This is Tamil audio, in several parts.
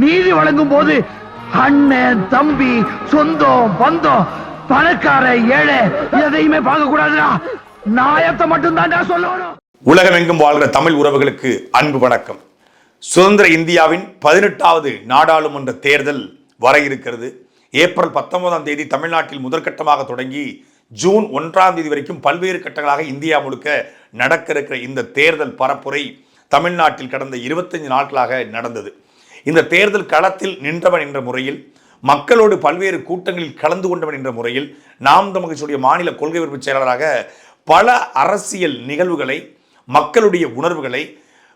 நீதி வழங்கும் போது அண்ணன் தம்பி சொந்தம் பந்தம் பணக்கார ஏழை எதையுமே பார்க்க கூடாதுடா நாயத்தை மட்டும்தான் சொல்லணும். உலகமெங்கும் வாழ்கிற தமிழ் உறவுகளுக்கு அன்பு வணக்கம். சுதந்திர இந்தியாவின் பதினெட்டாவது நாடாளுமன்ற தேர்தல் வர இருக்கிறது. ஏப்ரல் பத்தொன்பதாம் தேதி தமிழ்நாட்டில் முதற்கட்டமாக தொடங்கி ஜூன் ஒன்றாம் தேதி வரைக்கும் பல்வேறு கட்டங்களாக இந்தியா முழுக்க நடக்க இருக்கிற இந்த தேர்தல் பரப்புரை தமிழ்நாட்டில் கடந்த இருபத்தஞ்சு நாட்களாக நடந்தது. இந்த தேர்தல் களத்தில் நின்றவன் என்ற முறையில் மக்களோடு பல்வேறு கூட்டங்களில் கலந்து கொண்டவன் என்ற முறையில் நாம் தமிழ்ச்சியுடைய மாநில கொள்கை விருப்ப செயலாளராக பல அரசியல் நிகழ்வுகளை மக்களுடைய உணர்வுகளை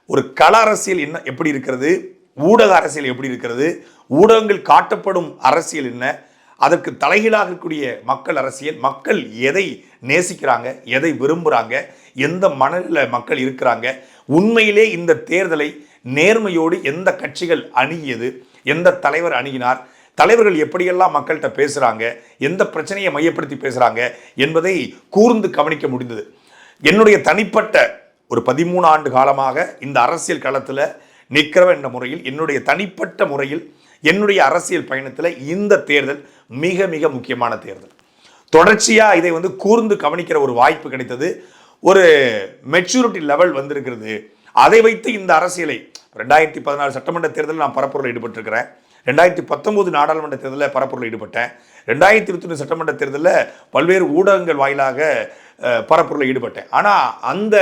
ஒரு கள அரசியல் என்ன எப்படி இருக்கிறது ஊடக அரசியல் எப்படி இருக்கிறது ஊடகங்கள் காட்டப்படும் அரசியல் என்ன அதற்கு தலைகீழாக இருக்கக்கூடிய மக்கள் அரசியல் மக்கள் எதை நேசிக்கிறாங்க எதை விரும்புகிறாங்க எந்த மனநில மக்கள் இருக்கிறாங்க உண்மையிலே இந்த தேர்தலை நேர்மையோடு எந்த கட்சிகள் அணுகியது எந்த தலைவர் அணுகினார் தலைவர்கள் எப்படியெல்லாம் மக்கள்கிட்ட பேசுகிறாங்க எந்த பிரச்சனையை மையப்படுத்தி பேசுகிறாங்க என்பதை கூர்ந்து கவனிக்க முடிந்தது. என்னுடைய தனிப்பட்ட ஒரு பதிமூணு ஆண்டு காலமாக இந்த அரசியல் களத்தில் நிற்கிறவன் என்ற முறையில் என்னுடைய தனிப்பட்ட முறையில் என்னுடைய அரசியல் பயணத்தில் இந்த தேர்தல் மிக மிக முக்கியமான தேர்தல். தொடர்ச்சியாக இதை வந்து கூர்ந்து கவனிக்கிற ஒரு வாய்ப்பு கிடைத்தது. ஒரு மெச்சூரிட்டி லெவல் வந்திருக்கிறது. அதை வைத்து இந்த அரசியலை ரெண்டாயிரத்தி பதினாறு சட்டமன்ற தேர்தலில் நான் பரப்புரையில் ஈடுபட்டிருக்கிறேன். ரெண்டாயிரத்தி பத்தொம்போது நாடாளுமன்ற தேர்தலில் பரப்புரையில் ஈடுபட்டேன். ரெண்டாயிரத்தி இருபத்தி சட்டமன்ற தேர்தலில் பல்வேறு ஊடகங்கள் வாயிலாக பரப்புரில் பரப்புரையில் ஈடுபட்டேன். ஆனால் அந்த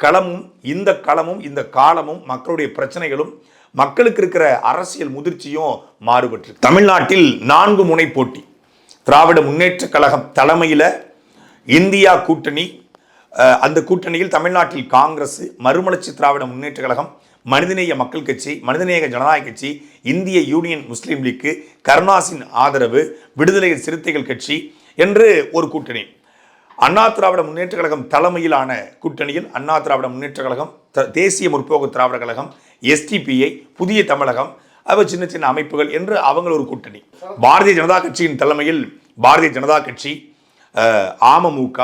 களமும் இந்த களமும் இந்த காலமும் மக்களுடைய பிரச்சனைகளும் மக்களுக்கு இருக்கிற அரசியல் முதிர்ச்சியும் மாறுபட்டு தமிழ்நாட்டில் நான்கு முனை போட்டி. திராவிட முன்னேற்ற கழகம் தலைமையில் இந்தியா கூட்டணி அந்த கூட்டணியில் தமிழ்நாட்டில் காங்கிரஸ் மறுமலர்ச்சி திராவிட முன்னேற்ற கழகம் மனிதநேய மக்கள் கட்சி மனிதநேய ஜனநாயக கட்சி இந்திய யூனியன் முஸ்லீம் லீக்கு கருணாசின் ஆதரவு விடுதலை சிறுத்தைகள் கட்சி என்று ஒரு கூட்டணி. அண்ணா திராவிட முன்னேற்ற கழகம் தலைமையிலான கூட்டணியில் அண்ணா திராவிட முன்னேற்ற கழகம் த- தேசிய முற்போக்கு திராவிட கழகம் எஸ்டிபிஐ புதிய தமிழகம் அவ சின்ன சின்ன அமைப்புகள் என்று அவங்க ஒரு கூட்டணி. பாரதிய ஜனதா கட்சியின் தலைமையில் பாரதிய ஜனதா கட்சி அமமுக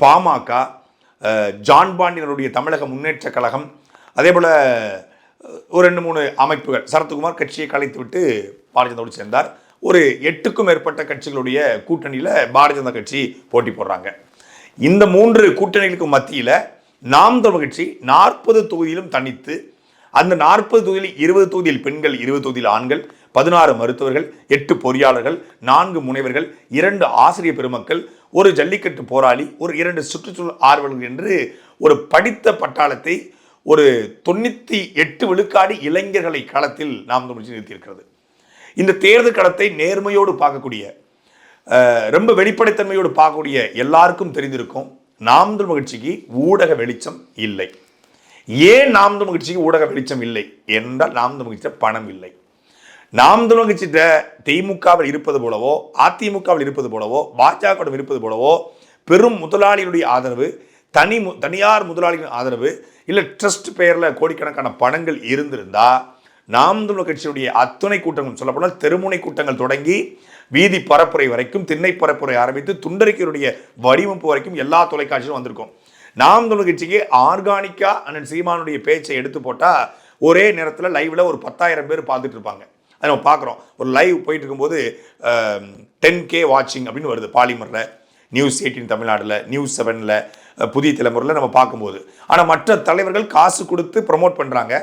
பாமக ஜான் பாண்டியனுடைய தமிழக முன்னேற்ற கழகம் அதே போல் ஒரு ரெண்டு மூணு அமைப்புகள். சரத்குமார் கட்சியை கலைத்து விட்டு பாரதிய ஜனதாவோடு சேர்ந்தார். ஒரு எட்டுக்கும் மேற்பட்ட கட்சிகளுடைய கூட்டணியில் பாரதிய ஜனதா கட்சி போட்டி போடுறாங்க. இந்த மூன்று கூட்டணிகளுக்கு மத்தியில் நாம் தமிழ் கட்சி நாற்பது தொகுதியிலும் தனித்து அந்த நாற்பது தொகுதியில் இருபது தொகுதியில் பெண்கள் இருபது தொகுதியில் ஆண்கள் பதினாறு மருத்துவர்கள் எட்டு பொறியாளர்கள் நான்கு முனைவர்கள் இரண்டு ஆசிரியர் பெருமக்கள் ஒரு ஜல்லிக்கட்டு போராளி ஒரு இரண்டு சுற்றுச்சூழல் ஆர்வலர்கள் என்று ஒரு படித்த பட்டாளத்தை ஒரு தொண்ணூற்றி எட்டு விழுக்காடு இளைஞர்களை களத்தில் நாம் தமிழ் நிறுத்தியிருக்கிறது. இந்த தேர்தல் களத்தை நேர்மையோடு பார்க்கக்கூடிய ரொம்ப வெளிப்படைத்தன்மையோடு பார்க்கக்கூடிய எல்லாருக்கும் தெரிந்திருக்கும் நாம் தமிழ் மகிழ்ச்சிக்கு ஊடக வெளிச்சம் இல்லை. ஏன் நாம் தமிழ் ஊடக வெளிச்சம் இல்லை என்றால் நாம் தமிழ் பணம் இல்லை. நாம் தமிழ் கட்சியிட்ட திமுகவில் இருப்பது போலவோ அதிமுகவில் இருப்பது போலவோ பாஜகவிடம் இருப்பது போலவோ பெரும் முதலாளிகளுடைய ஆதரவு தனி மு- தனியார் முதலாளிகளின் ஆதரவு இல்லை ட்ரஸ்ட் பெயரில் கோடிக்கணக்கான பணங்கள் இருந்திருந்தா நாம் தமிழ் கட்சியுடைய அத்துணை கூட்டங்கள் சொல்லப்போனால் தெருமுனை கூட்டங்கள் தொடங்கி வீதி பரப்புரை வரைக்கும் திண்ணை பரப்புரை ஆரம்பித்து துண்டறிக்கையுடைய வடிவமைப்பு வரைக்கும் எல்லா தொலைக்காட்சியும் வந்திருக்கும். நாம் தமிழ் கட்சிக்கு ஆர்கானிக்கா அண்ணன் சீமானுடைய பேச்சை எடுத்து போட்டால் ஒரே நேரத்தில் லைவில் ஒரு பத்தாயிரம் பேர் பார்த்துட்டு இருப்பாங்க. அதை நம்ம பார்க்குறோம். ஒரு லைவ் போயிட்டு இருக்கும்போது டென் கே வாட்சிங் அப்படின்னு வருது. பாலிமரில் நியூஸ் எயிட்டீன் தமிழ்நாடில் நியூஸ் செவனில் புதிய தலைமுறையில் நம்ம பார்க்கும்போது. ஆனால் மற்ற தலைவர்கள் காசு கொடுத்து ப்ரமோட் பண்ணுறாங்க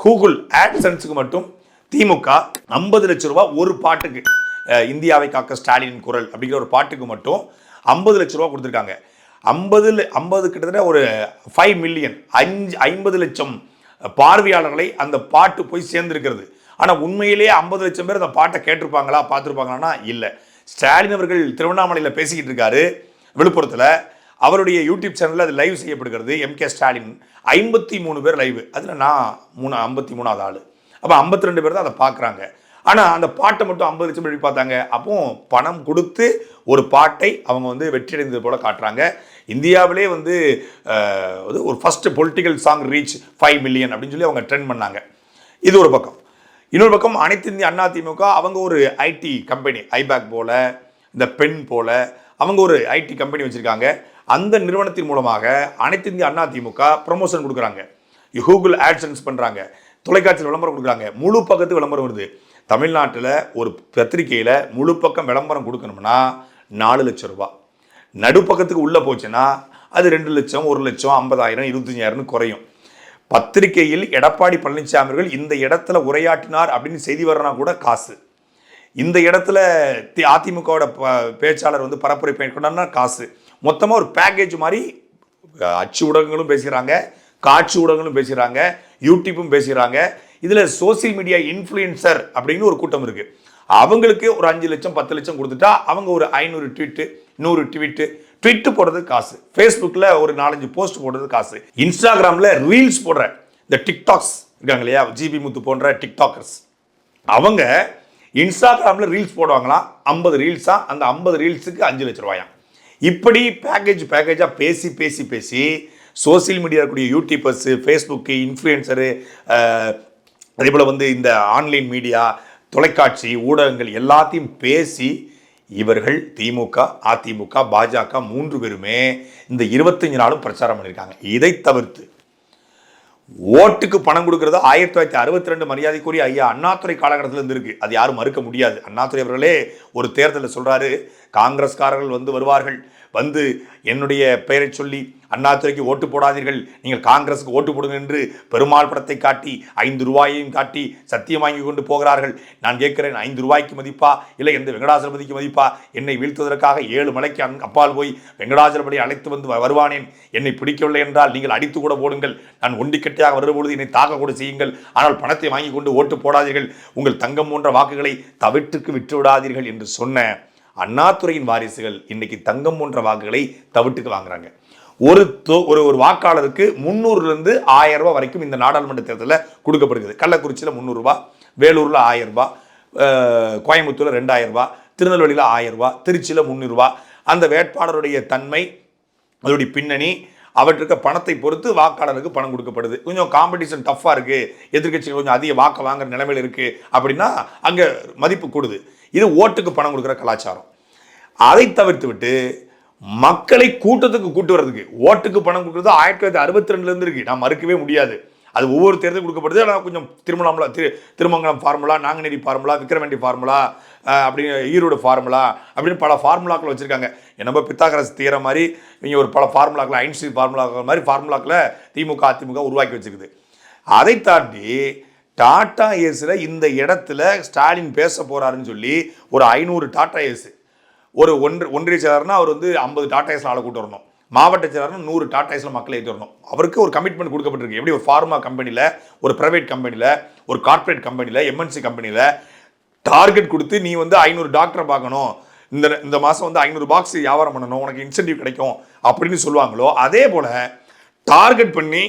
கூகுள் ஆட்சன்ஸுக்கு மட்டும் திமுக ஐம்பது லட்ச ரூபா ஒரு பாட்டுக்கு இந்தியாவை காக்க ஸ்டாலின் குரல் அப்படிங்கிற ஒரு பாட்டுக்கு மட்டும் ஐம்பது லட்ச ரூபா கொடுத்துருக்காங்க. ஐம்பது ஐம்பது கிட்டத்தட்ட ஒரு ஃபைவ் மில்லியன் அஞ்சு ஐம்பது லட்சம் பார்வையாளர்களை அந்த பாட்டு போய் சேர்ந்துருக்கிறது. ஆனால் உண்மையிலேயே ஐம்பது லட்சம் பேர் அந்த பாட்டை கேட்டிருப்பாங்களா பார்த்துருப்பாங்களான்னா இல்லை. ஸ்டாலின் அவர்கள் திருவண்ணாமலையில் பேசிக்கிட்டு இருக்காரு. விழுப்புரத்தில் அவருடைய யூடியூப் சேனலில் அது லைவ் செய்யப்படுகிறது. எம் கே ஸ்டாலின் ஐம்பத்தி மூணு பேர் லைவ் அதில் நான் மூணு ஐம்பத்தி மூணாவது ஆள். அப்போ ஐம்பத்தி ரெண்டு பேர் தான் அதை பார்க்குறாங்க ஆனால் அந்த பாட்டை மட்டும் ஐம்பது லட்சம் எழுதி பார்த்தாங்க? அப்போ பணம் கொடுத்து ஒரு பாட்டை அவங்க வந்து வெற்றியடைந்தது போல காட்டுறாங்க. இந்தியாவிலே வந்து ஒரு first political song reach five million அப்படின்னு சொல்லி அவங்க ட்ரெண்ட் பண்ணாங்க. இது ஒரு பக்கம். இன்னொரு பக்கம் அனைத்து இந்திய அண்ணா திமுக அவங்க ஒரு ஐடி கம்பெனி ஐபேக் போல் இந்த பென் போல் அவங்க ஒரு ஐடி கம்பெனி வச்சுருக்காங்க. அந்த நிறுவனத்தின் மூலமாக அனைத்து இந்திய அண்ணா திமுக ப்ரொமோஷன் கொடுக்குறாங்க. கூகுள் ஆட்சன்ஸ் பண்ணுறாங்க தொலைக்காட்சியில் விளம்பரம் கொடுக்குறாங்க. முழு பக்கத்து விளம்பரம் வருது. தமிழ்நாட்டில் ஒரு பத்திரிக்கையில் முழு பக்கம் விளம்பரம் கொடுக்கணும்னா நாலு லட்சம் ரூபா நடுப்பக்கத்துக்கு உள்ளே போச்சுன்னா அது ரெண்டு லட்சம் ஒரு லட்சம் ஐம்பதாயிரம் இருபத்தஞ்சாயிரம்னு குறையும். பத்திரிகையில் எடப்பாடி பழனிசாமி அவர்கள் இந்த இடத்துல உரையாற்றினார் அப்படின்னு செய்தி வரனா கூட காசு. இந்த இடத்துல தி அதிமுகவோட ப- பேச்சாளர் வந்து பரப்புரை மேற்கொண்டார்னா காசு. மொத்தமாக ஒரு பேக்கேஜ் மாதிரி அச்சு ஊடகங்களும் பேசுகிறாங்க காட்சி ஊடகங்களும் பேசுகிறாங்க யூடியூப்பும் பேசுகிறாங்க இதில் சோசியல் மீடியா இன்ஃப்ளூயன்சர் அப்படின்னு ஒரு கூட்டம் இருக்குது அவங்களுக்கு ஒரு அஞ்சு லட்சம் பத்து லட்சம் கொடுத்துட்டா அவங்க ஒரு ஐநூறு ட்வீட்டு நூறு ட்வீட்டு ட்விட்டு போடுறது காசு. ஃபேஸ்புக்கில் ஒரு நாலஞ்சு போஸ்ட் போடுறது காசு. இன்ஸ்டாகிராமில் ரீல்ஸ் போடுற இந்த டிக்டாக்ஸ் இருக்காங்க இல்லையா? ஜிபி முத்து போன்ற டிக்டாக்கர்ஸ் அவங்க இன்ஸ்டாகிராமில் ரீல்ஸ் போடுவாங்களாம். ஐம்பது ரீல்ஸாக அந்த ஐம்பது ரீல்ஸுக்கு அஞ்சு லட்ச ரூபாயாம். இப்படி பேக்கேஜ் பேக்கேஜாக பேசி பேசி பேசி சோசியல் மீடியா இருக்கக்கூடிய யூடியூபர்ஸு ஃபேஸ்புக்கு இன்ஃப்ளூயன்சரு அதே போல் வந்து இந்த ஆன்லைன் மீடியா தொலைக்காட்சி ஊடகங்கள் எல்லாத்தையும் பேசி இவர்கள் திமுக அதிமுக பாஜக மூன்று பேருமே இந்த இருபத்தஞ்சு நாளும் பிரச்சாரம் பண்ணியிருக்காங்க. இதை தவிர்த்து ஓட்டுக்கு பணம் கொடுக்கறது ஆயிரத்தி தொள்ளாயிரத்தி அறுபத்தி ரெண்டு மரியாதைக்குரிய ஐயா அண்ணாதுரை காலகட்டத்தில் இருந்து இருக்கு அது யாரும் மறுக்க முடியாது. அண்ணாத்துறை அவர்களே ஒரு தேர்தலில் சொல்றாரு. காங்கிரஸ்காரர்கள் வந்து வருவார்கள். வந்து என்னுடைய பெயரை சொல்லி அண்ணாதுரைக்கு ஓட்டு போடாதீர்கள். நீங்கள் காங்கிரஸுக்கு ஓட்டு போடுங்க என்று பெருமாள் படத்தை காட்டி ஐந்து ரூபாயையும் காட்டி சத்தியம் வாங்கி கொண்டு போகிறார்கள். நான் கேட்கிறேன் ஐந்து ரூபாய்க்கு மதிப்பா? இல்லை எந்த வெங்கடாசலபதிக்கு மதிப்பா? என்னை வீழ்த்துவதற்காக ஏழு மலைக்கு அங் அப்பால் போய் வெங்கடாசலபதி அழைத்து வந்து வருவானேன். என்னை பிடிக்கவில்லை என்றால் நீங்கள் அடித்து கூட போடுங்கள். நான் ஒண்டிக்கட்டையாக வரும்பொழுது என்னை தாக்க கூட செய்யுங்கள். ஆனால் பணத்தை வாங்கி கொண்டு ஓட்டு போடாதீர்கள். உங்கள் தங்கம் போன்ற வாக்குகளை தவிட்டுக்கு விட்டு விடாதீர்கள் என்று சொன்ன அண்ணாத்துறையின் வாரிசுகள் இன்னைக்கு தங்கம் போன்ற வாக்குகளை தவிட்டுக்கு வாங்குறாங்க. ஒரு தொ- ஒரு ஒரு வாக்காளருக்கு முந்நூறுலேருந்து ஆயிரம் ரூபாய் வரைக்கும் இந்த நாடாளுமன்ற தேர்தலில் கொடுக்கப்படுகிறது. கள்ளக்குறிச்சியில் முந்நூறுரூவா வேலூரில் ஆயிரரூபா கோயம்புத்தூரில் ரெண்டாயிரரூபா திருநெல்வேலியில் ஆயிரரூபா திருச்சியில் முந்நூறுரூவா அந்த வேட்பாளருடைய தன்மை அதனுடைய பின்னணி அவற்றுக்கு பணத்தை பொறுத்து வாக்காளருக்கு பணம் கொடுக்கப்படுது. கொஞ்சம் காம்படிஷன் டஃப்பாக இருக்குது எதிர்க்கட்சிகள் கொஞ்சம் அதிக வாக்கை வாங்குற நிலைமையில் இருக்குது அப்படின்னா அங்கே மதிப்பு கூடுது. இது ஓட்டுக்கு பணம் கொடுக்குற கலாச்சாரம். அதை தவிர்த்து விட்டு மக்களை கூட்டத்துக்கு கூட்டு வர்றதுக்கு ஓட்டுக்கு பணம் கொடுக்குறது ஆயிரத்தி தொள்ளாயிரத்தி அறுபத்தி ரெண்டுலேருந்து இருக்கு. நான் மறுக்கவே முடியாது. அது ஒவ்வொரு தேர்தலும் கொடுக்கப்படுது. ஆனால் கொஞ்சம் திருமணம்ல திரு Thirumangalam formula Nanguneri formula Vikravandi formula அப்படின்னு ஈரோடு ஃபார்முலா அப்படின்னு பல ஃபார்முலாக்கள் வச்சுருக்காங்க. நம்ம பித்தாகரசு தீர மாதிரி இவங்க ஒரு பல ஃபார்முலாக்கள் ஐன்ஸ்டீன் ஃபார்முலாக்கள் மாதிரி ஃபார்முலாக்களை திமுக அதிமுக உருவாக்கி வச்சுருக்குது. அதை தாண்டி டாட்டா ஏஸில் இந்த இடத்துல ஸ்டாலின் பேச போகிறாருன்னு சொல்லி ஒரு ஐநூறு டாட்டா ஏர்ஸு ஒரு ஒன்று ஒன்றிய செயலர்னா அவர் வந்து ஐம்பது டாட்டா ஏஸில் ஆளை கூட்டு வரணும். மாவட்ட செயலாளர் நூறு டாடா ஏஸில் மக்களை ஏற்றி வரணும். அவருக்கு ஒரு கமிட்மெண்ட் கொடுக்கப்பட்டிருக்கு. எப்படி ஒரு ஃபார்மா கம்பெனியில் ஒரு ப்ரைவேட் கம்பெனியில் ஒரு கார்ப்பரேட் கம்பெனியில் எம்என்சி கம்பெனியில் டார்கெட் கொடுத்து நீ வந்து ஐநூறு டாக்டரை பார்க்கணும். இந்த இந்த மாதம் வந்து ஐநூறு பாக்ஸ் வியாபாரம் பண்ணணும். உனக்கு இன்சென்டிவ் கிடைக்கும் அப்படின்னு சொல்லுவாங்களோ அதே போல் டார்கெட் பண்ணி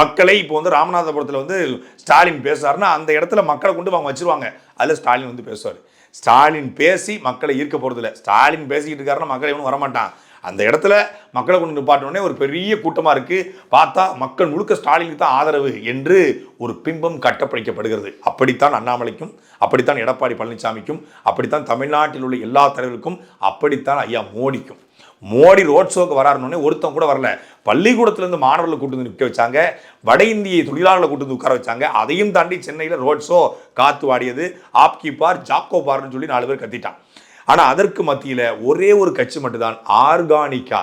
மக்களை இப்போ வந்து ராமநாதபுரத்தில் வந்து ஸ்டாலின் பேசுறாருன்னா அந்த இடத்துல மக்களை கொண்டு அவங்க வச்சிருவாங்க. அதில் ஸ்டாலின் வந்து பேசுவார். ஸ்டாலின் பேசி மக்களை ஈர்க்க போகிறதில்ல ஸ்டாலின் பேசிக்கிட்டு இருக்காருன்னா மக்கள் எவனும் வரமாட்டான். அந்த இடத்துல மக்களை கொண்டு நிப்பாட்டினோடனே ஒரு பெரிய கூட்டமாக இருக்குது பார்த்தா மக்கள் முழுக்க ஸ்டாலினுக்கு தான் ஆதரவு என்று ஒரு பிம்பம் கட்டப்படைக்கப்படுகிறது. அப்படித்தான் அண்ணாமலைக்கும் அப்படித்தான் எடப்பாடி பழனிசாமிக்கும் அப்படித்தான் தமிழ்நாட்டில் உள்ள எல்லா தலைவர்களுக்கும் அப்படித்தான் ஐயா மோடிக்கும். மோடி ரோட் ஷோக்கு வராருனோடனே ஒருத்தன் கூட வரல. பள்ளிக்கூடத்துலேருந்து மாணவர்களை கூட்டு வந்து நிற்க வச்சாங்க. வட இந்திய தொழிலாளர்களை கூட்டு வந்து உட்கார வச்சாங்க. அதையும் தாண்டி சென்னையில் ரோட் ஷோ காத்து வாடியது. ஆப்கி பார் ஜாக்கோ பார்னு சொல்லி நாலு பேர் கத்திட்டான். ஆனால் அதற்கு மத்தியில் ஒரே ஒரு கட்சி மட்டும்தான் ஆர்கானிக்கா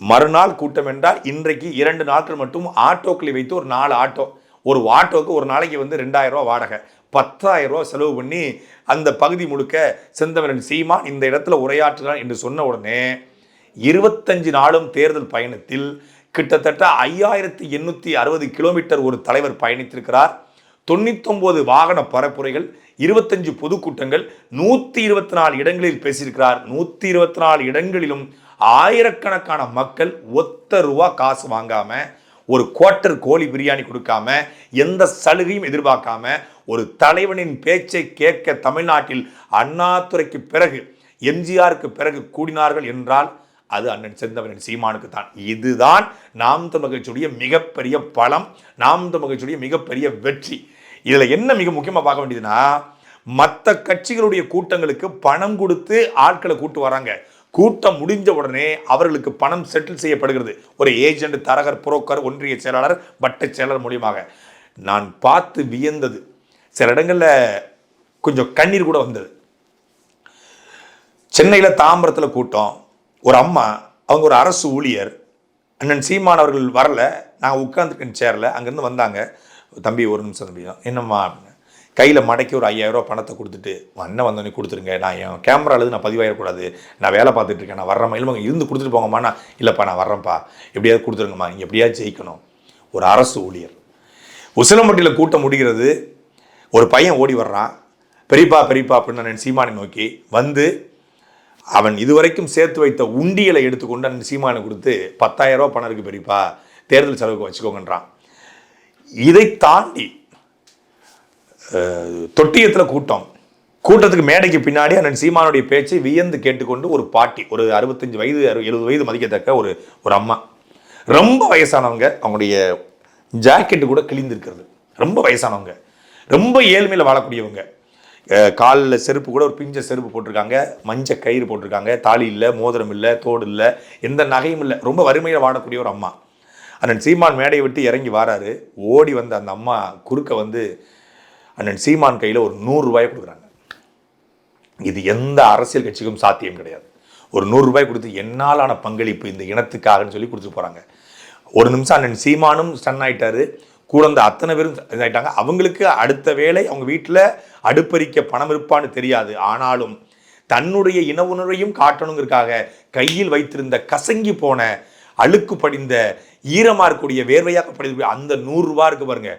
மறுநாள் கூட்டம் என்றால் இன்றைக்கு இரண்டு நாட்கள் மட்டும் ஆட்டோக்களை வைத்து ஒரு நாலு ஆட்டோ ஒரு ஆட்டோக்கு ஒரு நாளைக்கு வந்து ரெண்டாயிரரூவா வாடகை. பத்தாயிரரூவா ரூபா செலவு பண்ணி அந்த பகுதி முழுக்க செந்தமிழன் சீமான் இந்த இடத்துல உரையாற்றுகிறான் என்று சொன்ன உடனே இருபத்தஞ்சு நாளும் தேர்தல் பயணத்தில் கிட்டத்தட்ட ஐயாயிரத்தி எண்ணூற்றி அறுபது கிலோமீட்டர் ஒரு தலைவர் பயணித்திருக்கிறார். தொண்ணூத்தொன்பது வாகன பரப்புரைகள் இருபத்தஞ்சு பொதுக்கூட்டங்கள் நூற்றி இருபத்தி நாலு இடங்களில் பேசியிருக்கிறார். நூற்றி இருபத்தி நாலு இடங்களிலும் ஆயிரக்கணக்கான மக்கள் ஒத்த ரூபா காசு வாங்காமல் ஒரு குவார்ட்டர் கோழி பிரியாணி கொடுக்காம எந்த சலுகையும் எதிர்பார்க்காம ஒரு தலைவனின் பேச்சை கேட்க தமிழ்நாட்டில் அண்ணாதுரைக்கு பிறகு எம்ஜிஆருக்கு பிறகு கூடினார்கள் என்றால் அது அண்ணன் செந்தவனின் சீமானுக்கு தான். இதுதான் நாம் தமிழ் மிகப்பெரிய பலம் நாம் தமிழ் மிகப்பெரிய வெற்றி. இதில் என்ன மிக முக்கியமாக பார்க்க வேண்டியதுன்னா மற்ற கட்சிகளுடைய கூட்டங்களுக்கு பணம் கொடுத்து ஆட்களை கூட்டு வராங்க. கூட்டம் முடிஞ்ச உடனே அவர்களுக்கு பணம் செட்டில் செய்யப்படுகிறது. ஒரு ஏஜென்ட் தரகர் புரோக்கர் ஒன்றிய செயலாளர் வட்ட செயலாளர் மூலியமாக. நான் பார்த்து வியந்தது. சில இடங்களில் கொஞ்சம் கண்ணீர் கூட வந்தது. சென்னையில் தாம்பரத்தில் கூட்டம். ஒரு அம்மா அவங்க ஒரு அரசு ஊழியர். அண்ணன் சீமான் அவர்கள் வரல. நான் உட்காந்துருக்கேன் சேரில் அங்கேருந்து வந்தாங்க. தம்பி ஒரு நிமிஷம் தம்பி. என்னம்மா அப்படின்னு. கையில் மடக்கி ஒரு ஐயாயிரம் பணத்தை கொடுத்துட்டு அண்ணன் வந்தோடனே கொடுத்துருங்க. நான் என் அழுது நான் பதிவாயிடக்கூடாது நான் வேலை பார்த்துட்டு இருக்கேன். நான் வர்றேம்மா. இல்லைம்மா இருந்து கொடுத்துட்டு போங்கம்மா நான் இல்லைப்பா நான் வர்றேன்ப்பா. எப்படியாவது கொடுத்துருங்கம்மா. நீங்கள் எப்படியாவது ஜெயிக்கணும்? ஒரு அரசு ஊழியர். உசிலம்பட்டியில் கூட்டம் முடிகிறது. ஒரு பையன் ஓடி வர்றான். பெரியப்பா பெரியப்பா அப்படின்னு நான் சீமானை நோக்கி வந்து அவன் இதுவரைக்கும் சேர்த்து வைத்த உண்டியலை எடுத்துக்கொண்டு அந்த சீமானை கொடுத்து பத்தாயிரரூவா பணம் இருக்குது பெரியப்பா. தேர்தல் செலவுக்கு வச்சுக்கோங்கன்றான். இதை தாண்டி தொட்டியத்தில் கூட்டம். கூட்டத்துக்கு மேடைக்கு பின்னாடி அண்ணன் சீமானுடைய பேச்சை வியந்து கேட்டுக்கொண்டு ஒரு பாட்டி ஒரு அறுபத்தஞ்சு வயது எழுபது வயது மதிக்கத்தக்க ஒரு ஒரு அம்மா. ரொம்ப வயசானவங்க அவங்களுடைய ஜாக்கெட்டு கூட கிழிந்திருக்கிறது. ரொம்ப வயசானவங்க. ரொம்ப ஏழ்மையில் வாழக்கூடியவங்க. காலில் செருப்பு கூட ஒரு பிஞ்ச செருப்பு போட்டிருக்காங்க மஞ்ச கயிறு போட்டிருக்காங்க தாலி இல்லை மோதிரம் இல்லை தோடு இல்லை எந்த நகையும் இல்லை. ரொம்ப வறுமையில் வாழக்கூடிய ஒரு அம்மா. அண்ணன் சீமான் மேடையை விட்டு இறங்கி வாராரு. ஓடி வந்த அந்த அம்மா குறுக்க வந்து அண்ணன் சீமான் கையில் ஒரு நூறுரூவாயை கொடுக்குறாங்க. இது எந்த அரசியல் கட்சிக்கும் சாத்தியம் கிடையாது. ஒரு நூறுரூபாய் கொடுத்து என்னாலான பங்களிப்பு இந்த இனத்துக்காகன்னு சொல்லி கொடுத்துட்டு போகிறாங்க ஒரு நிமிஷம் அண்ணன் சீமானும் ஸ்டன் ஆகிட்டாரு கூட இருந்த அத்தனை பேரும் இதாகிட்டாங்க அவங்களுக்கு அடுத்த வேளை அவங்க வீட்டில் அடுப்பறிக்க பணம் இருப்பான்னு தெரியாது. ஆனாலும் தன்னுடைய இன உணர்வையும் காட்டணுங்கிறதுக்காக கையில் வைத்திருந்த கசங்கி போன அழுக்கு படிந்த ஈரமாக இருக்கக்கூடிய வேர்வையாக அந்த நூறுரூவா இருக்கு பாருங்க.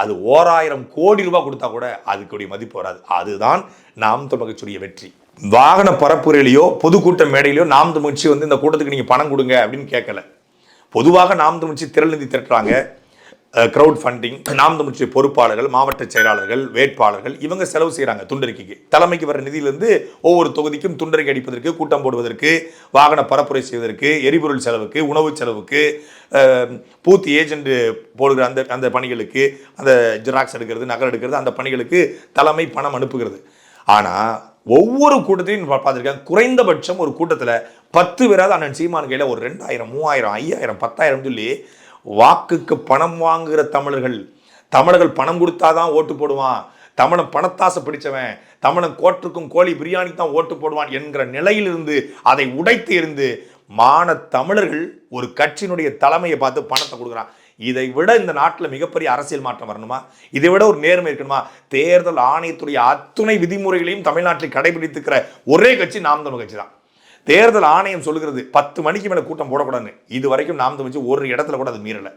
அது ஓராயிரம் கோடி ரூபாய் கொடுத்தா கூட அதுக்குடைய மதிப்பு வராது. அதுதான் நாம் தமிழகச்சுடைய வெற்றி. வாகன பரப்புரையிலையோ பொதுக்கூட்ட மேடையிலையோ நாம் தமிழ்ச்சி வந்து இந்த கூட்டத்துக்கு நீங்கள் பணம் கொடுங்க அப்படின்னு கேட்கல. பொதுவாக நாம் தமிழ்ச்சி திரள் நிதி திரட்டுறாங்க. க்ரௌட் ஃபண்டிங் நாம் தமிழ்ச்சி பொறுப்பாளர்கள் மாவட்ட செயலாளர்கள் வேட்பாளர்கள் இவங்க செலவு செய்கிறாங்க துண்டறிக்கைக்கு. தலைமைக்கு வர நிதியிலிருந்து ஒவ்வொரு தொகுதிக்கும் துண்டறிக்கை அடிப்பதற்கு கூட்டம் போடுவதற்கு வாகன பரப்புரை செய்வதற்கு எரிபொருள் செலவுக்கு உணவு செலவுக்கு பூத்தி ஏஜென்ட் போடுகிற அந்த அந்த பணிகளுக்கு அந்த ஜெராக்ஸ் எடுக்கிறது நகல் எடுக்கிறது அந்த பணிகளுக்கு தலைமை பணம் அனுப்புகிறது. ஆனால் ஒவ்வொரு கூட்டத்திலையும் பார்த்துருக்காங்க குறைந்தபட்சம் ஒரு கூட்டத்தில் பத்து பேராவது அண்ணன் சீமான் கையில் ஒரு ரெண்டாயிரம் மூவாயிரம் ஐயாயிரம் பத்தாயிரம் சொல்லி வாக்குக்கு பணம் வாங்குகிற தமிழர்கள். தமிழர்கள் பணம் கொடுத்தாதான் ஓட்டு போடுவான். தமிழன் பணத்தாசை பிடிச்சவன். தமிழன் கோற்றுக்கும் கோழி பிரியாணிக்கு தான் ஓட்டு போடுவான் என்கிற நிலையிலிருந்து அதை உடைத்து இருந்து மான தமிழர்கள் ஒரு கட்சியினுடைய தலைமையை பார்த்து பணத்தை கொடுக்குறான். இதை விட இந்த நாட்டில் மிகப்பெரிய அரசியல் மாற்றம் வரணுமா? இதை விட ஒரு நேர்மை இருக்கணுமா? தேர்தல் ஆணையத்துடைய அத்துணை விதிமுறைகளையும் தமிழ்நாட்டில் கடைபிடித்துக்கிற ஒரே கட்சி நாம் தமிழ் கட்சி தான் தேர்தல் ஆணையம் சொல்லுகிறது பத்து மணிக்கு மேலே கூட்டம் போடக்கூடாதுன்னு. இது வரைக்கும் நாம் தமிச்சு ஒரு இடத்துல கூட அது மீறலை.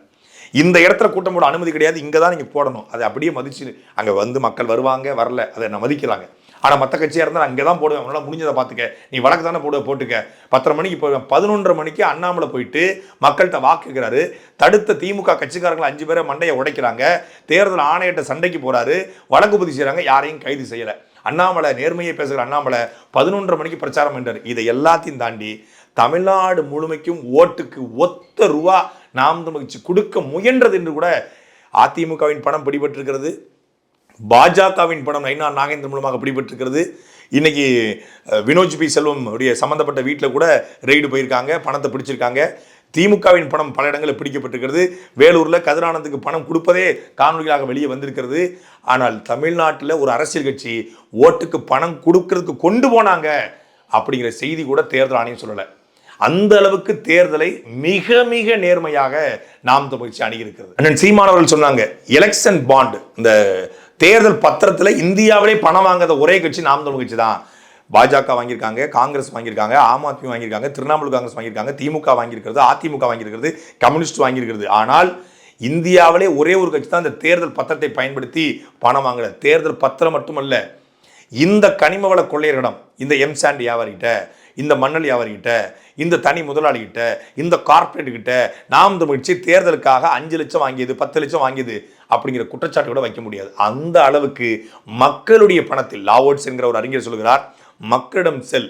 இந்த இடத்துல கூட்டம் போட அனுமதி கிடையாது இங்கே தான் நீங்கள் போடணும். அதை அப்படியே மதிச்சு அங்கே வந்து மக்கள் வருவாங்க வரல அதை நான் மதிக்கிறாங்க ஆனால் மற்ற கட்சியாக இருந்தால் அங்கே தான் போடுவேன் அவனால் முடிஞ்சதை பார்த்துக்க நீ வழக்கு தானே போடுவ போட்டுக்க. பத்தரை மணிக்கு போவேன் பதினொன்றரை மணிக்கு அண்ணாமலை போயிட்டு மக்கள்கிட்ட வாக்குகிறாரு தடுத்த திமுக கட்சிக்காரங்களை அஞ்சு பேரை மண்டையை உடைக்கிறாங்க. தேர்தல் ஆணையிட்ட சண்டைக்கு போகிறாரு வழக்கு பதிவு செய்கிறாங்க யாரையும் கைது செய்யலை. அண்ணாமலை நேர்மையை பேசுகிற அண்ணாமலை பதினொன்றரை மணிக்கு பிரச்சாரம் என்றார் இதை எல்லாத்தையும் தாண்டி தமிழ்நாடு முழுமைக்கும் ஓட்டுக்கு ஒத்த ரூபா நாம் தமிழ்ச்சி கொடுக்க முயன்றது என்று கூட அதிமுகவின் பணம் பிடிபட்டிருக்கிறது. பாஜகவின் படம் நைனா நாகேந்திர மூலமாக பிடிபட்டிருக்கிறது. இன்னைக்கு வினோஜ் பி செல்வம் உடைய சம்மந்தப்பட்ட வீட்டில் கூட ரெய்டு போயிருக்காங்க பணத்தை பிடிச்சிருக்காங்க. திமுகவின் பணம் பல இடங்களில் பிடிக்கப்பட்டிருக்கிறது. வேலூரில் கதிரானந்துக்கு பணம் கொடுப்பதே காணொலிகளாக வெளியே வந்திருக்கிறது. ஆனால் தமிழ்நாட்டில் ஒரு அரசியல் கட்சி ஓட்டுக்கு பணம் கொடுக்கறதுக்கு கொண்டு போனாங்க அப்படிங்கிற செய்தி கூட தேர்தல் ஆணையம் சொல்லலை. அந்த அளவுக்கு தேர்தலை மிக மிக நேர்மையாக நாம் தமிழ்ச்சி அணுகியிருக்கிறது. அண்ணன் சீமானவர்கள் சொன்னாங்க எலெக்ஷன் பாண்டு இந்த தேர்தல் பத்திரத்தில் இந்தியாவிலே பணம் வாங்காத ஒரே கட்சி நாம் தமிழ் கட்சி தான். பாஜக வாங்கியிருக்காங்க காங்கிரஸ் வாங்கியிருக்காங்க ஆம் ஆத்மி வாங்கியிருக்காங்க திரிணாமுல் காங்கிரஸ் வாங்கியிருக்காங்க திமுக வாங்கியிருக்கிறது அதிமுக வாங்கியிருக்கிறது கம்யூனிஸ்ட் வாங்கியிருக்கிறது. ஆனால் இந்தியாவிலே ஒரே ஒரு கட்சி தான் இந்த தேர்தல் பத்திரத்தை பயன்படுத்தி பணம் வாங்குற தேர்தல் பத்திரம் மட்டுமல்ல இந்த கனிம வள கொள்ளையர்களிடம் இந்த எம்சாண்ட் வியாபாரிகிட்ட இந்த மண்ணல் வியாபாரிகிட்ட இந்த தனி முதலாளிகிட்ட இந்த கார்ப்பரேட் கிட்ட நாம் தமிழ்ச்சி தேர்தலுக்காக அஞ்சு லட்சம் வாங்கியது பத்து லட்சம் வாங்கியது அப்படிங்கிற குற்றச்சாட்டு கூட வைக்க முடியாது. அந்த அளவுக்கு மக்களுடைய பணத்தில் லாவோட்ஸ் என்கிற ஒரு அறிஞர் சொல்கிறார் மக்களிடம் செல்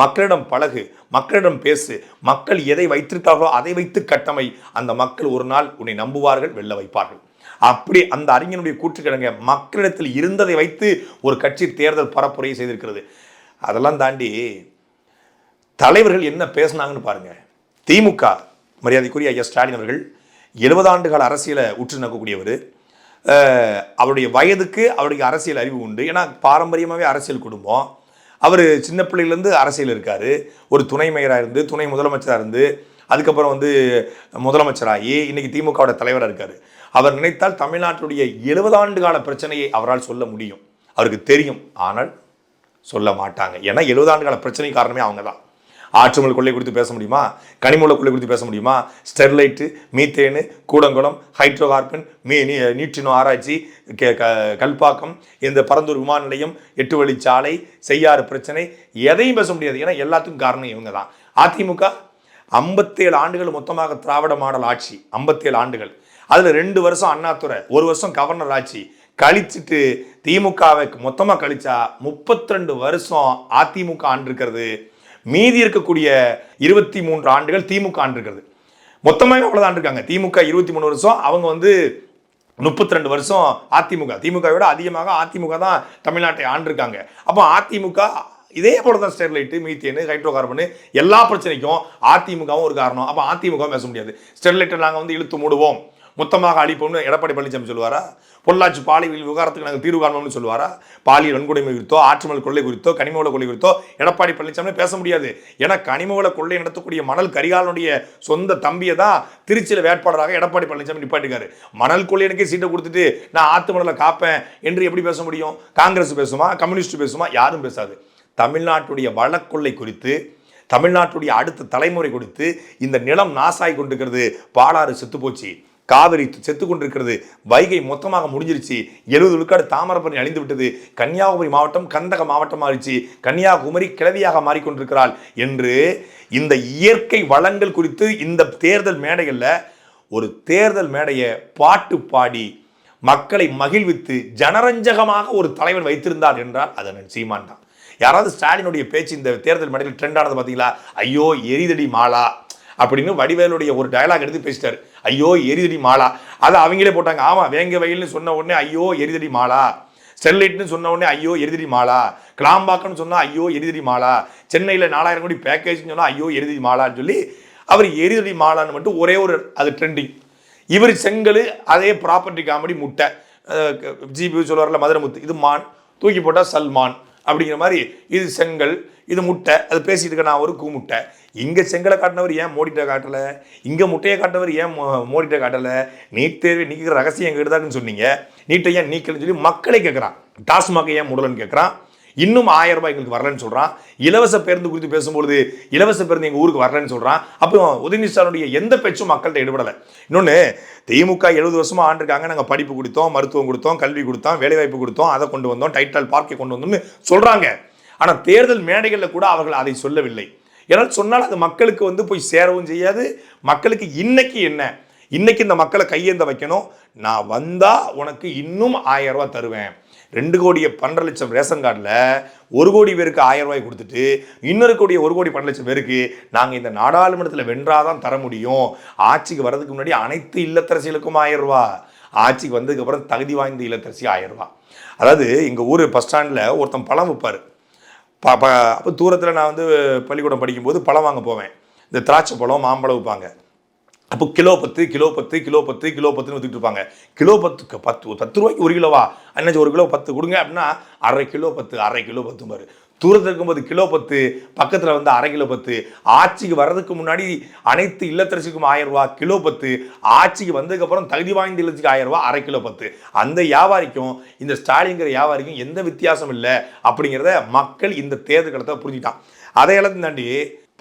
மக்களிடம் பழகு மக்களிடம் பேசு மக்கள் எதை வைத்திருக்கார்களோ அதை வைத்து கட்டமை. அந்த மக்கள் ஒரு நாள் உன்னை நம்புவார்கள் வெல்ல வைப்பார்கள். அப்படி அந்த அறிஞனுடைய கூற்றுக்கிழங்க மக்களிடத்தில் இருந்ததை வைத்து ஒரு கட்சி தேர்தல் பரப்புரையை செய்திருக்கிறது. அதெல்லாம் தாண்டி தலைவர்கள் என்ன பேசுனாங்கன்னு பாருங்கள் திமுக மரியாதைக்குரிய ஐயா ஸ்டாலின் அவர்கள் எழுபது ஆண்டுகால அரசியலை உற்று நோக்கக்கூடியவர். அவருடைய வயதுக்கு அவருடைய அரசியல் அறிவு உண்டு. ஏன்னா பாரம்பரியமாகவே அரசியல் குடும்பம். அவர் சின்ன பிள்ளையிலேருந்து அரசியல் இருக்கார். ஒரு துணை மேயராக இருந்து துணை முதலமைச்சராக இருந்து அதுக்கப்புறம் வந்து முதலமைச்சராகி இன்றைக்கி திமுகவோட தலைவராக இருக்கார். அவர் நினைத்தால் தமிழ்நாட்டுடைய எழுபது ஆண்டு கால பிரச்சனையை அவரால் சொல்ல முடியும். அவருக்கு தெரியும். ஆனால் சொல்ல மாட்டாங்க. ஏன்னா எழுபது ஆண்டு கால பிரச்சனை காரணமே அவங்க தான் ஆற்றுமல் கொள்ளை குறித்து பேச முடியுமா? கனிமூல கொள்ளை குறித்து பேச முடியுமா? Sterlite methane Kudankulam hydro carbon me நீ நீற்றினோ ஆராய்ச்சி க- கல்பாக்கம் இந்த பரந்தூர் விமான நிலையம் எட்டு வழிச்சாலை செய்யாறு பிரச்சனை எதையும் பேச முடியாது. ஏன்னா எல்லாத்துக்கும் காரணம் இவங்க தான். அதிமுக ஐம்பத்தேழு ஆண்டுகள் மொத்தமாக திராவிட மாடல் ஆட்சி. ஐம்பத்தேழு ஆண்டுகள். அதில் ரெண்டு வருஷம் அண்ணாதுரை ஒரு வருஷம் கவர்னர் ஆட்சி. கழிச்சிட்டு திமுகவை மொத்தமாக கழிச்சா முப்பத்தி ரெண்டு வருஷம் அதிமுக ஆண்டு இருக்கிறது மீதி இருக்கக்கூடிய இருபத்தி மூன்று ஆண்டுகள் திமுக ஆண்டு இருக்கிறது மொத்தமாக அவ்வளோதான் இருக்காங்க திமுக இருபத்தி மூணு வருஷம் அவங்க வந்து முப்பத்தி ரெண்டு வருஷம் அதிமுக. திமுக விட அதிகமாக அதிமுக தான் தமிழ்நாட்டை ஆண்டிருக்காங்க. அப்போ அதிமுக இதே போல தான் ஸ்டெர்லைட்டு மீத்தேனு ஹைட்ரோ கார்பனு எல்லா பிரச்சனைக்கும் அதிமுகவும் ஒரு காரணம். அப்போ அதிமுகவும் பேச முடியாது. ஸ்டெர்லைட்டை நாங்கள் வந்து இழுத்து மூடுவோம். மொத்தமாக அழிப்போம்னு எடப்பாடி பழனிசாமி சொல்லுவாரா? பொள்ளாச்சி பாலியல் விவகாரத்துக்கு நாங்கள் தீர்வு காண்போம்னு சொல்லுவாரா? பாலியல் வன்கொடுமை குறித்தோ ஆற்றுமல் கொள்ளை குறித்தோ கனிமவள கொள்ளை குறித்தோ எடப்பாடி பழனிசாமி பேச முடியாது. ஏன்னா கனிமவள கொள்ளை நடத்தக்கூடிய மணல் கரிகாலனுடைய சொந்த தம்பியை தான் திருச்சியில் வேட்பாளராக எடப்பாடி பழனிசாமி நிப்பாட்டிருக்காரு. மணல் கொள்ளையனுக்கே சீட்டை கொடுத்துட்டு நான் ஆத்து மணலை காப்பேன் என்று எப்படி பேச முடியும்? காங்கிரஸ் பேசுமா? கம்யூனிஸ்ட் பேசுமா? யாரும் பேசாது. தமிழ்நாட்டுடைய வழக்கொள்ளை குறித்து தமிழ்நாட்டுடைய அடுத்த தலைமுறை கொடுத்து இந்த நிலம் நாசாய் கொண்டிருக்கிறது பாலாறு செத்துப்போச்சு காவிரி செத்து கொண்டிருக்கிறது வைகை மொத்தமாக முடிஞ்சிருச்சு. எழுபது விழுக்காடு தாமிரபரணி அழிந்து விட்டது கன்னியாகுமரி மாவட்டம் கந்தக மாவட்டம் மாறிச்சு கன்னியாகுமரி கிளவியாக மாறிக்கொண்டிருக்கிறாள் என்று இந்த இயற்கை வளங்கள் குறித்து இந்த தேர்தல் மேடைகளில் ஒரு தேர்தல் மேடையை பாட்டு பாடி மக்களை மகிழ்வித்து ஜனரஞ்சகமாக ஒரு தலைவன் வைத்திருந்தார் என்றால் அதன் சீமான் தான். யாராவது ஸ்டாலினுடைய பேச்சு இந்த தேர்தல் மேடையில் ட்ரெண்ட் ஆனது பார்த்தீங்களா? ஐயோ எரிதடி மாலா. அப்படின்னு வடிவேலுடைய ஒரு டயலாக் எடுத்து பேசிட்டார். ஐயோ எரிதடி மாலா. அதை அவங்களே போட்டாங்க. ஆமா வேங்க வயல்னு சொன்ன உடனே ஐயோ எரிதடி மாலா. ஸ்டெர்லைட்னு சொன்ன உடனே ஐயோ எரிதடி மாலா. கிளாம்பாக்கம்னு சொன்னால் ஐயோ எரிதடி மாலா. சென்னையில் நாலாயிரம் கோடி பேக்கேஜ்னு சொன்னால் ஐயோ எரிதடி மாலான்னு சொல்லி அவர் எரிதடி மாலான்னு மட்டும் ஒரே ஒரு அது ட்ரெண்டிங் இவர் செங்கல் அதே ப்ராப்பர்ட்டி காமெடி முட்டை. ஜிபி சொல்லுவார்ல மதுரை முத்து இது மான். தூக்கி போட்டால் சல்மான். அப்படிங்கிற மாதிரி இது செங்கல் இது முட்டை. அது பேசிட்டு இருக்க நான் ஒரு கூமுட்டை. இங்கே செங்கலை காட்டினவர் ஏன் மோடிட்ட காட்டலை? இங்கே முட்டையை காட்டினவர் ஏன் மோடிட்ட காட்டலை? நீட் தேர்வை நீக்கிற ரகசியம் எங்கே இருக்குதான்னு சொன்னீங்க. நீட்டை ஏன் நீக்கலன்னு சொல்லி மக்களை கேட்குறான் டாஸ்மாகை ஏன் முடலன்னு கேட்குறான் இன்னும் ஆயிரம் ரூபாய் எங்களுக்கு வரலன்னு சொல்கிறான் இலவச பேருந்து குறித்து பேசும்பொழுது இலவச பேருந்து எங்கள் ஊருக்கு வரலன்னு சொல்கிறான் அப்போ உதயநிதி ஸ்டாலினுடைய எந்த பேச்சும் மக்கள்கிட்ட ஈடுபடலை இன்னொன்று திமுக எழுபது வருஷமாக ஆண்டிருக்காங்க. நாங்கள் படிப்பு கொடுத்தோம் மருத்துவம் கொடுத்தோம் கல்வி கொடுத்தோம் வேலைவாய்ப்பு கொடுத்தோம் அதை கொண்டு வந்தோம் டைட்டல் பார்க்கை கொண்டு வந்தோம்னு சொல்கிறாங்க ஆனால் தேர்தல் மேடைகளில் கூட அவர்கள் அதை சொல்லவில்லை. ஏன்னால் சொன்னால் அது மக்களுக்கு வந்து போய் சேரவும் செய்யாது. மக்களுக்கு இன்னைக்கு என்ன? இன்னைக்கு இந்த மக்களை கையேந்த வைக்கணும். நான் வந்தால் உனக்கு இன்னும் ஆயிரம் ரூபாய் தருவேன். ரெண்டு கோடியை பன்னெண்டு லட்சம் ரேஷன் கார்டில் ஒரு கோடி பேருக்கு ஆயிரம் ரூபாய் கொடுத்துட்டு இன்னொரு கோடியை ஒரு கோடி பன்னெண்டு லட்சம் பேருக்கு நாங்கள் இந்த நாடாளுமன்றத்தில் வென்றாதான் தர முடியும். ஆட்சிக்கு வர்றதுக்கு முன்னாடி அனைத்து இல்லத்தரசிகளுக்கும் ஆயிரம் ரூபா. ஆட்சிக்கு வந்ததுக்கப்புறம் தகுதி வாய்ந்த இல்லத்தரசி ஆயிரம் ரூபா. அதாவது எங்கள் ஊர் பஸ் ஸ்டாண்டில் ஒருத்தன் பழம் விற்பார் ப ப அப்போ தூரத்தில் நான் வந்து பள்ளிக்கூடம் படிக்கும்போது பழம் வாங்க போவேன். இந்த திராட்சை பழம் மாம்பழம் வைப்பாங்க அப்போ கிலோ பத்து கிலோ பத்து கிலோ பத்து கிலோ பத்துன்னு வித்துட்டு இருப்பாங்க. கிலோ பத்துக்கு பத்து பத்து ரூபாய்க்கு ஒரு கிலோவா? அண்ணாச்சி ஒரு கிலோ பத்து கொடுங்க அப்படின்னா அரை கிலோ பத்து அரை கிலோ பத்து பாரு தூரத்தில் இருக்கும்போது கிலோ பத்து பக்கத்தில் வந்து அரை கிலோ பத்து. ஆட்சிக்கு வர்றதுக்கு முன்னாடி அனைத்து இல்லத்தரசிக்கும் ஆயிரம் ரூபா கிலோ பத்து. ஆட்சிக்கு வந்ததுக்கப்புறம் தகுதி வாய்ந்த இல்லத்துக்கு ஆயிரம் ரூபா அரை கிலோ பத்து. அந்த வியாபாரிக்கும் இந்த ஸ்டாலின்கிற வியாபாரிக்கும் எந்த வித்தியாசம் இல்லை அப்படிங்கிறத மக்கள் இந்த தேர்தல் காலத்தை புரிஞ்சுட்டான் எல்லாத்தையும் தாண்டி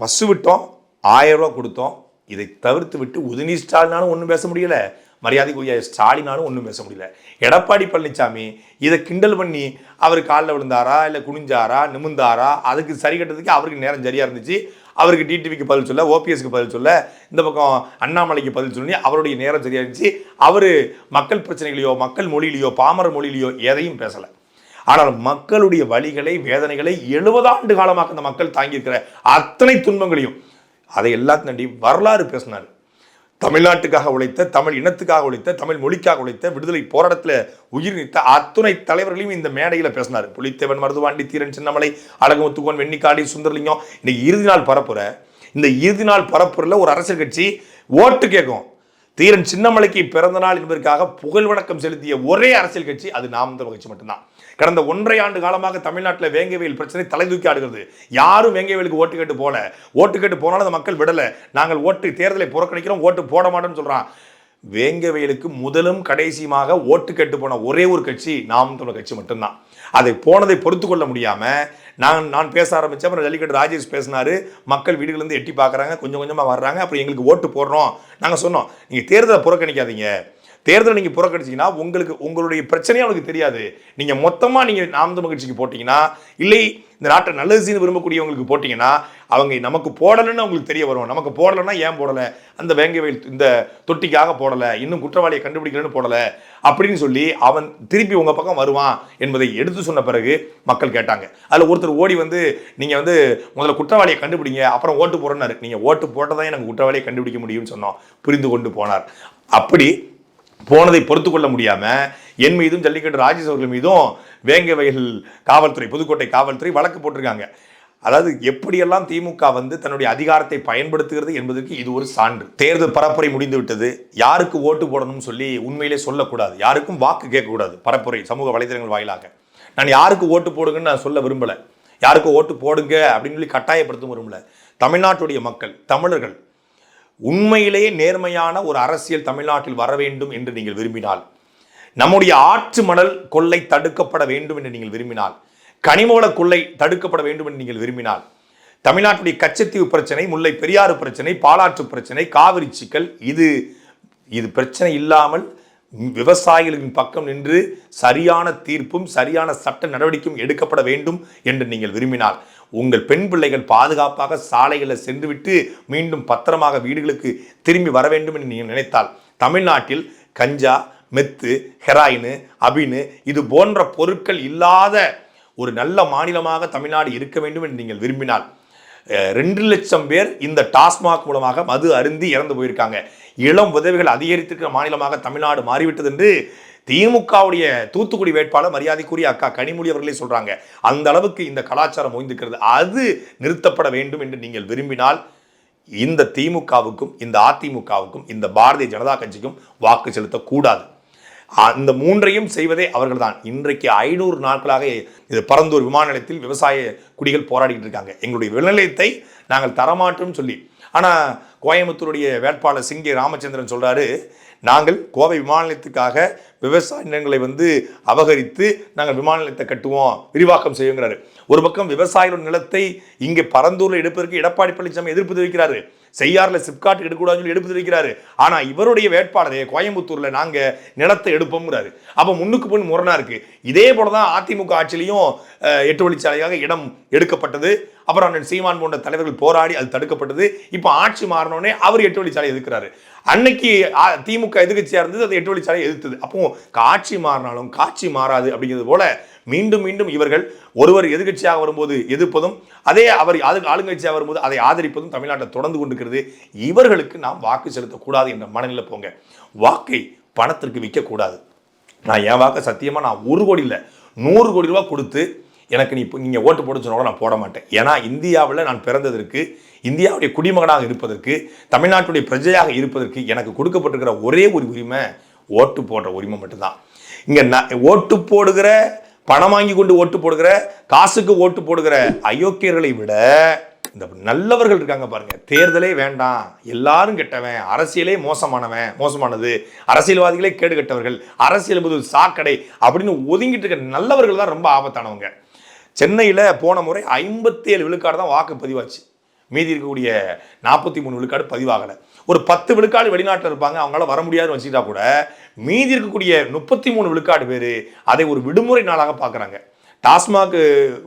பசு விட்டோம் ஆயிரம் ரூபா கொடுத்தோம். இதை தவிர்த்து விட்டு உதயநிதி ஸ்டாலினாலும் ஒன்றும் பேச முடியல. மரியாதைக்குரிய ஸ்டாலினாலும் ஒன்றும் பேச முடியல. எடப்பாடி பழனிசாமி இதை கிண்டல் பண்ணி அவர் காலில் விழுந்தாரா இல்லை குனிஞ்சாரா நிமிந்தாரா அதுக்கு சரி கட்டுறதுக்கு அவருக்கு நேரம் சரியாக இருந்துச்சு. அவருக்கு டிடிவிக்கு பதில் சொல்ல ஓபிஎஸ்க்கு பதில் சொல்ல இந்த பக்கம் அண்ணாமலைக்கு பதில் சொல்லி அவருடைய நேரம் சரியாக இருந்துச்சு. அவர் மக்கள் பிரச்சனைகளையோ மக்கள் மொழியிலையோ பாமர மொழியிலையோ எதையும் பேசலை. ஆனால் மக்களுடைய வழிகளை வேதனைகளை எழுபதாண்டு காலமாக அந்த மக்கள் தாங்கியிருக்கிற அத்தனை துன்பங்களையும் அதை எல்லாத்தையும் தாண்டி வரலாறு பேசினார். தமிழ்நாட்டுக்காக உழைத்த தமிழ் இனத்துக்காக உழைத்த தமிழ் மொழிக்காக உழைத்த விடுதலை போராட்டத்தில் உயிர் நீத்த அத்துணை தலைவர்களையும் இந்த மேடையில் பேசினார். புலித்தேவன் மருதுவாண்டி தீரன் சின்னமலை அழகுமுத்துக்கோன் வெண்ணிக்காடி சுந்தரலிங்கம். இன்னைக்கு இறுதி நாள் பரப்புரை. இந்த இறுதி நாள் பரப்புரையில் ஒரு அரசியல் கட்சி ஓட்டு கேட்கும். தீரன் சின்னமலைக்கு பிறந்த நாள் என்பதற்காக புகழ் வணக்கம் செலுத்திய ஒரே அரசியல் கட்சி அது நாம் தமிழ் கட்சி மட்டும்தான். கடந்த ஒன்றரை ஆண்டு காலமாக தமிழ்நாட்டில் வேங்கவேல் பிரச்சனை தலை தூக்கி ஆடுகிறது. யாரும் வேங்கவேலுக்கு ஓட்டு கேட்டு போல. ஓட்டு கேட்டு போனாலும் அந்த மக்கள் விடலை. நாங்கள் ஓட்டு தேர்தலை புறக்கணிக்கிறோம் ஓட்டு போட மாட்டோம்னு சொல்கிறான் வேங்கவேலுக்கு முதலும் கடைசியுமாக ஓட்டு கேட்டு போன ஒரே ஒரு கட்சி நாம் தமிழர் கட்சி மட்டும்தான். அதை போனதை பொறுத்து கொள்ள முடியாமல் நான் நான் பேச ஆரம்பித்தேன் அப்புறம் ஜல்லிக்கட்டு ராஜேஷ் பேசினார். மக்கள் வீடுகளிலேருந்து எட்டி பார்க்குறாங்க கொஞ்சம் கொஞ்சமாக வர்றாங்க. அப்புறம் எங்களுக்கு ஓட்டு போடுறோம். நாங்கள் சொன்னோம் நீங்கள் தேர்தலை புறக்கணிக்காதீங்க. தேர்தலை நீங்கள் புறக்கணிச்சிங்கன்னா உங்களுக்கு உங்களுடைய பிரச்சனையும் அவங்களுக்கு தெரியாது. நீங்கள் மொத்தமாக நீங்கள் நாம் தமிழ் கட்சிக்கு போட்டிங்கன்னா இல்லை இந்த நாட்டை நல்லது செய்து விரும்பக்கூடியவங்களுக்கு போட்டிங்கன்னா அவங்க நமக்கு போடலைன்னு அவங்களுக்கு தெரிய வரும். நமக்கு போடலைன்னா ஏன் போடலை? அந்த வேங்க வயல் இந்த தொட்டிக்காக போடலை. இன்னும் குற்றவாளியை கண்டுபிடிக்கலன்னு போடலை. அப்படின்னு சொல்லி அவன் திருப்பி உங்கள் பக்கம் வருவான் என்பதை எடுத்து சொன்ன பிறகு மக்கள் கேட்டாங்க. அதில் ஒருத்தர் ஓடி வந்து நீங்கள் வந்து முதல்ல குற்றவாளியை கண்டுபிடிங்க அப்புறம் ஓட்டு போடுறனாரு நீங்கள் ஓட்டு போட்டதான் எனக்கு குற்றவாளியை கண்டுபிடிக்க முடியும்னு சொன்னோம். புரிந்து கொண்டு போனார். அப்படி போனதை பொறுத்து கொள்ள முடியாமல் என் மீதும் ஜல்லிக்கட்டு ராஜேஷ் அவர்கள் மீதும் வேங்க வயல் காவல்துறை புதுக்கோட்டை காவல்துறை வழக்கு போட்டிருக்காங்க. அதாவது எப்படியெல்லாம் திமுக வந்து தன்னுடைய அதிகாரத்தை பயன்படுத்துகிறது என்பதற்கு இது ஒரு சான்று. தேர்தல் பரப்புரை முடிந்து விட்டது யாருக்கு ஓட்டு போடணும்னு சொல்லி உண்மையிலே சொல்லக்கூடாது. யாருக்கும் வாக்கு கேட்கக்கூடாது. பரப்புரை சமூக வலைதளங்கள் வாயிலாக. நான் யாருக்கு ஓட்டு போடுங்கன்னு நான் சொல்ல விரும்பலை. யாருக்கு ஓட்டு போடுங்க அப்படின்னு சொல்லி கட்டாயப்படுத்த விரும்பல. தமிழ்நாட்டுடைய மக்கள் தமிழர்கள் உண்மையிலேயே நேர்மையான ஒரு அரசியல் தமிழ்நாட்டில் வர வேண்டும் என்று நீங்கள் விரும்பினால் நம்முடைய ஆற்று மணல் கொள்ளை தடுக்கப்பட வேண்டும் என்று நீங்கள் விரும்பினால் கனிமவள கொள்ளை தடுக்கப்பட வேண்டும் என்று நீங்கள் விரும்பினால் தமிழ்நாட்டுடைய கச்சத்தீவு பிரச்சனை முல்லை பெரியாறு பிரச்சனை பாலாற்று பிரச்சனை காவிரி சிக்கல் இது இது பிரச்சனை இல்லாமல் விவசாயிகளின் பக்கம் நின்று சரியான தீர்ப்பும் சரியான சட்ட நடவடிக்கையும் எடுக்கப்பட வேண்டும் என்று நீங்கள் விரும்பினால் உங்கள் பெண் பிள்ளைகள் பாதுகாப்பாக சாலைகளில் சென்றுவிட்டு மீண்டும் பத்திரமாக வீடுகளுக்கு திரும்பி வர வேண்டும் என்று நீங்கள் நினைத்தால் தமிழ்நாட்டில் கஞ்சா மெத்து ஹெராயின் அபினு இது போன்ற பொருட்கள் இல்லாத ஒரு நல்ல மாநிலமாக தமிழ்நாடு இருக்க வேண்டும் என்று நீங்கள் விரும்பினால் ரெண்டு லட்சம் பேர் இந்த டாஸ்மாக் மூலமாக மது அருந்தி இறந்து போயிருக்காங்க. இளம் உதவிகள் அதிகரித்திருக்கிற மாநிலமாக தமிழ்நாடு மாறிவிட்டது என்று திமுகவுடைய தூத்துக்குடி வேட்பாளர் மரியாதைக்குரிய அக்கா கனிமொழி அவர்களே சொல்றாங்க அந்த அளவுக்கு இந்த கலாச்சாரம் ஓய்ந்திருக்கிறது அது நிறுத்தப்பட வேண்டும் என்று நீங்கள் விரும்பினால் இந்த திமுகவுக்கும் இந்த அதிமுகவுக்கும் இந்த பாரதிய ஜனதா கட்சிக்கும் வாக்கு செலுத்தக்கூடாது. அந்த மூன்றையும் செய்வதே அவர்கள்தான். இன்றைக்கு ஐநூறு நாட்களாக இது பரந்தூர் விமான நிலையத்தில் விவசாய குடிகள் போராடிட்டு இருக்காங்க. எங்களுடைய விநிலையத்தை நாங்கள் தரமாட்டோம்னு சொல்லி. ஆனால் கோயம்புத்தூருடைய வேட்பாளர் சிங்கே ராமச்சந்திரன் சொல்கிறாரு நாங்கள் கோவை விமான நிலையத்துக்காக விவசாய நிலங்களை வந்து அபகரித்து நாங்கள் விமான நிலையத்தை கட்டுவோம் விரிவாக்கம் செய்யுங்கிறாரு. ஒரு பக்கம் விவசாயிகள் நிலத்தை இங்கே பரந்தூரில் எடுப்பதற்கு எடப்பாடி பழனிசாமி எதிர்ப்பு தெரிவிக்கிறாரு. செய்யாறில் சிப்காட் எடுக்கக்கூடாதுன்னு சொல்லி எடுப்பு தெரிவிக்கிறாரு. ஆனால் இவருடைய வேட்பாளரே கோயம்புத்தூரில் நாங்கள் நிலத்தை எடுப்போம்ங்கிறாரு. அப்போ முன்னுக்கு பின் முரணாக இருக்குது இதே போல தான் அதிமுக ஆட்சியிலையும் எட்டு வழிச்சாலையாக இடம் எடுக்கப்பட்டது. அப்புறம் அண்ணன் சீமான் போன்ற தலைவர்கள் போராடி அது தடுக்கப்பட்டது. இப்போ ஆட்சி மாறினோடனே அவர் எட்டு வழிச்சாலை எதுக்கிறாரு அன்னைக்கு திமுக எதிர்கட்சியாக இருந்தது அது எட்டு வழிச்சாலை எதிர்த்தது. அப்போ காட்சி மாறினாலும் காட்சி மாறாது அப்படிங்கிறது போல மீண்டும் மீண்டும் இவர்கள் ஒருவர் எதிர்க்கட்சியாக வரும்போது எதிர்ப்பதும் அதே அவர் ஆளு ஆளுங்கட்சியாக வரும்போது அதை ஆதரிப்பதும் தமிழ்நாட்டில் தொடர்ந்து கொண்டிருக்கிறது. இவர்களுக்கு நாம் வாக்கு செலுத்தக்கூடாது என்ற மனநிலை போங்க. வாக்கை பணத்திற்கு விற்கக்கூடாது. நான் என் வாக்கை சத்தியமாக நான் ஒரு கோடி இல்லை நூறு கோடி ரூபா கொடுத்து எனக்கு நீ இப்போ நீங்கள் ஓட்டு போட சொன்னால் நான் போட மாட்டேன். ஏன்னா இந்தியாவில் நான் பிறந்ததற்கு இந்தியாவுடைய குடிமகனாக இருப்பதற்கு தமிழ்நாட்டுடைய பிரஜையாக இருப்பதற்கு எனக்கு கொடுக்கப்பட்டிருக்கிற ஒரே ஒரு உரிமை ஓட்டு போடுற உரிமை மட்டும்தான். இங்கே ந ஓட்டு போடுகிற பணம் வாங்கி கொண்டு ஓட்டு போடுகிற காசுக்கு ஓட்டு போடுகிற அயோக்கியர்களை விட இந்த நல்லவர்கள் இருக்காங்க பாருங்க. தேர்தலே வேண்டாம். எல்லாரும் கெட்டவன். அரசியலே மோசமானவன். மோசமானது. அரசியல்வாதிகளே கேடு கெட்டவர்கள். அரசியல் என்பது சாக்கடை அப்படின்னு ஒதுங்கிட்டு இருக்க நல்லவர்கள் தான் ரொம்ப ஆபத்தானவங்க. சென்னையில் போன முறை ஐம்பத்தி ஏழு விழுக்காடு தான் வாக்கு பதிவாச்சு. மீதி இருக்கக்கூடிய நாற்பத்தி மூணு விழுக்காடு பதிவாகலை. ஒரு பத்து விழுக்காடு வெளிநாட்டில் இருப்பாங்க அவங்களால வர முடியாதுன்னு வச்சுக்கிட்டா கூட மீதி இருக்கக்கூடிய முப்பத்தி மூணு விழுக்காடு பேர் அதை ஒரு விடுமுறை நாளாக பார்க்குறாங்க. டாஸ்மாக்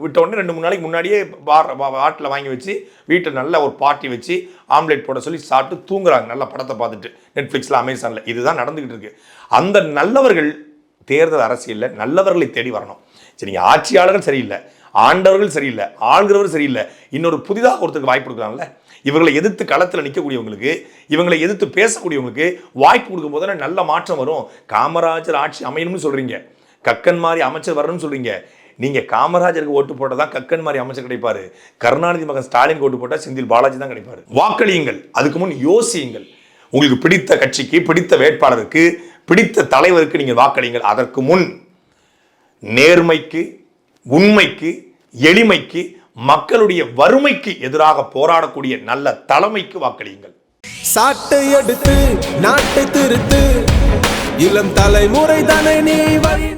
விட்ட உடனே ரெண்டு மூணு நாளைக்கு முன்னாடியே பார் பாட்டில் வாங்கி வச்சு வீட்டில் நல்ல ஒரு பார்ட்டி வச்சு ஆம்லேட் போட சொல்லி சாப்பிட்டு தூங்குறாங்க. நல்ல படத்தை பார்த்துட்டு நெட்ஃப்ளிக்ஸில் அமேசானில். இதுதான் நடந்துக்கிட்டு இருக்கு. அந்த நல்லவர்கள் தேர்தல் அரசியலில் நல்லவர்களை தேடி வரணும். சரி ஆட்சியாளர்கள் சரியில்லை. ஆண்டவர்கள் சரியில்லை ஆள்கிறவர் சரியில்லை. இன்னொரு புதிதாக ஒருத்தருக்கு வாய்ப்பு கொடுக்குறாங்கல்ல? இவங்களை எதிர்த்து களத்தில் நிற்கக்கூடியவங்களுக்கு இவங்களை எதிர்த்து பேசக்கூடியவங்களுக்கு வாய்ப்பு கொடுக்கும் போது நல்ல மாற்றம் வரும். காமராஜர் ஆட்சி அமையணும்னு சொல்கிறீங்க கக்கன் மாதிரி அமைச்சர் வரணும்னு சொல்கிறீங்க நீங்கள் காமராஜருக்கு ஓட்டு போட்டால் தான் கக்கன் மாதிரி அமைச்சர் கிடைப்பார். கருணாநிதி மகன் ஸ்டாலின் ஓட்டு போட்டால் செந்தில் பாலாஜி தான் கிடைப்பார். வாக்களியுங்கள். அதுக்கு முன் யோசியுங்கள். உங்களுக்கு பிடித்த கட்சிக்கு பிடித்த வேட்பாளருக்கு பிடித்த தலைவருக்கு நீங்கள் வாக்களியுங்கள். அதற்கு முன் நேர்மைக்கு உண்மைக்கு எளிமைக்கு மக்களுடைய வறுமைக்கு எதிராக போராடக்கூடிய நல்ல தலைமைக்கு வாக்களியுங்கள். சாட்டை எடுத்து நாட்டை திருத்து. இளம் தலைமுறை தானே நீ வழி